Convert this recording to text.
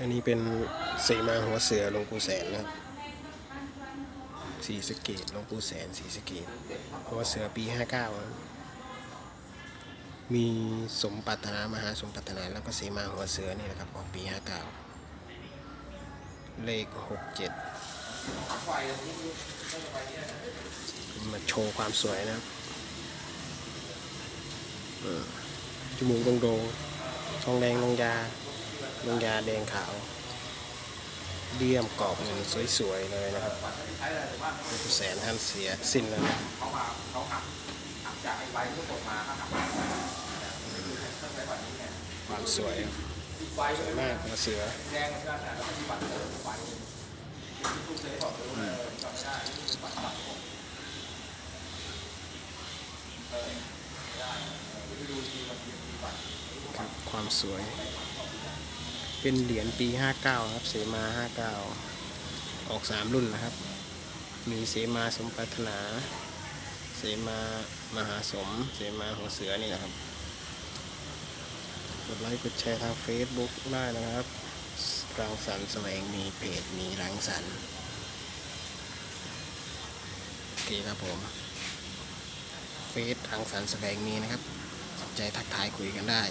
อันนี้เป็นสีมาหัวเสือหลวงปู่แสนนะครับสีสเกตหลวงปู่แสนสีสเกตหัวเสือปีห้าเก้ามีสมปรารถนามหาสมปรารถนาแล้วก็สีมาหัวเสือนี่นะครับออกปีห้าเก้าเลขหกเจ็ดมาโชว์ความสวยนะครับจมูกโด่งๆทองแดงลงยา ลงยาแดงขาวเลี่ยมกรอบเงินสวยๆเลยนะครับแสนท่านเสียสิ้นแล้วนะเขามาเขาหักหักจากไอ้ใบที่กดมาเขาหักมาตั้งแต่วันนี้เนี่ยความสวยสวยมากหัวเสือครับความสวย เป็นเหรียญปี 59 ครับ เสมา 59 ออก 3 รุ่นนะครับ มีเสมาสมปรารถนา เสมามหาสม เสมาหัวเสือนี่นะครับ กดไลค์กดแชร์ทาง Facebook ได้นะครับรังสรรค์แสวงมีเพจมีรังสรรค์โอเคครับผมเฟซรังสรรค์แสวงมีนะครับสนใจทักทายคุยกันได้